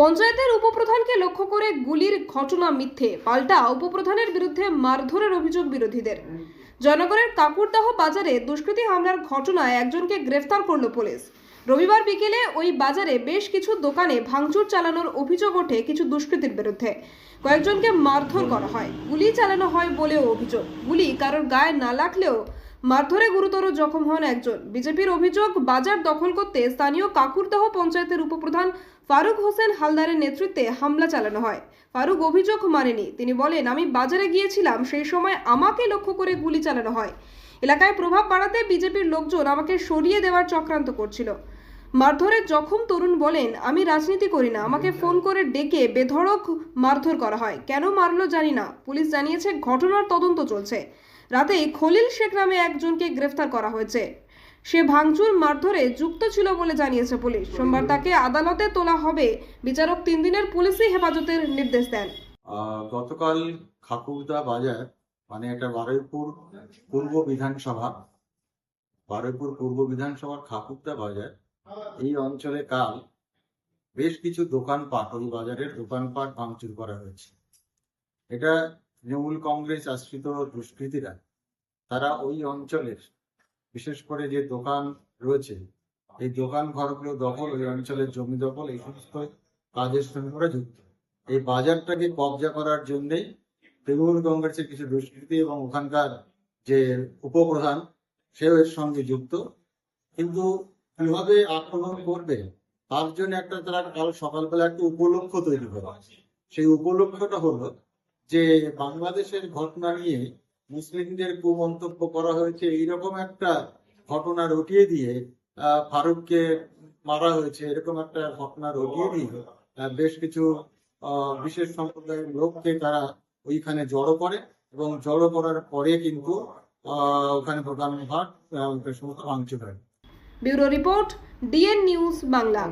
পঞ্চায়েতের উপপ্রধানকে লক্ষ্য করে গুলির ঘটনা মিথ্যে, পাল্টা উপপ্রধানের বিরুদ্ধে মারধরের অভিযোগ বিরোধীদের। জয়নগরের কাকুরদাহ বাজারে দুষ্কৃতী হামলার ঘটনায় একজনকে গ্রেফতার করল পুলিশ। রবিবার বিকেলে ওই বাজারে বেশ কিছু দোকানে ভাঙচুর চালানোর অভিযোগ ওঠে কিছু দুষ্কৃতীর বিরুদ্ধে। কয়েকজনকে মারধর করা হয়, গুলি চালানো হয় বলেও অভিযোগ। গুলি কারোর গায়ে না লাগলেও মারধরে গুরুতর জখম হন একজন। বিজেপির অভিযোগ, বাজার দখল করতে স্থানীয় কাকুরদহ পঞ্চায়েতের উপপ্রধান ফারুক হোসেন হালদারের নেতৃত্বে হামলা চালানো হয়। ফারুক অভিযোগ মানেনি। তিনি বলেন, আমি বাজারে গিয়েছিলাম, সেই সময় আমাকে লক্ষ্য করে গুলি চালানো হয়। এলাকায় প্রভাব বাড়াতে বিজেপির লোকজন আমাকে সরিয়ে দেওয়ার চক্রান্ত করছিল। মারধরের জখম তরুণ বলেন, আমি রাজনীতি করি না, আমাকে ফোন করে ডেকে বেধড়ক মারধর করা হয়। কেন মারলো জানি না। পুলিশ জানিয়েছে, ঘটনার তদন্ত চলছে। রাতে খলিল শেখ নামে একজনকে গ্রেফতার করা হয়েছে। সে ভাঙচুর, মারধরে যুক্ত ছিল বলে জানিয়েছে পুলিশ। সোমবার তাকে আদালতে তোলা হবে। বিচারক তিন দিনের পুলিশি হেফাজতের নির্দেশ দেন। গতকাল খাকুরদা বাজার মানে এটা বারুইপুর পূর্ব বিধানসভা, বারুইপুর পূর্ব বিধানসভার খাকুরদা বাজার, এই অঞ্চলে কাল বেশ কিছু দোকানপাট, ওই বাজারের দোকানপাট ভাঙচুর করা হয়েছে। এটা তৃণমূল কংগ্রেস আশ্রিত দুষ্কৃতীরা, তারা ওই অঞ্চলের, বিশেষ করে যে দোকান রয়েছে, এই দোকান ঘরগুলো দখল, ওই অঞ্চলের জমি দখল, এই সমস্ত কাজের সঙ্গে যুক্ত। এই বাজারটাকে কবজা করার জন্যই তৃণমূল কংগ্রেসের কিছু দুষ্কৃতী এবং ওখানকার যে উপপ্রধান, সেও এর সঙ্গে যুক্ত। কিন্তু কীভাবে আক্রমণ করবে, তার জন্য একটা তারা কাল সকালবেলা একটা উপলক্ষ তৈরি করে। সেই উপলক্ষটা হলো যে বাংলাদেশের ঘটনা নিয়ে মুসলিমদের কুমন্তব্য করা হয়েছে এইরকম একটা ঘটনা রটিয়ে দিয়ে ফারুককে মারা হয়েছে এরকম একটা ঘটনা রটিয়ে দিয়ে বেশ কিছু বিশেষ সম্প্রদায়ের লোককে তারা ওইখানে জড়ো করে এবং জড়ো করার পরে কিন্তু ওখানে দোকানঘাট আহ, সমস্ত ভাঙচুর হয়। Bureau report DN news Bangla.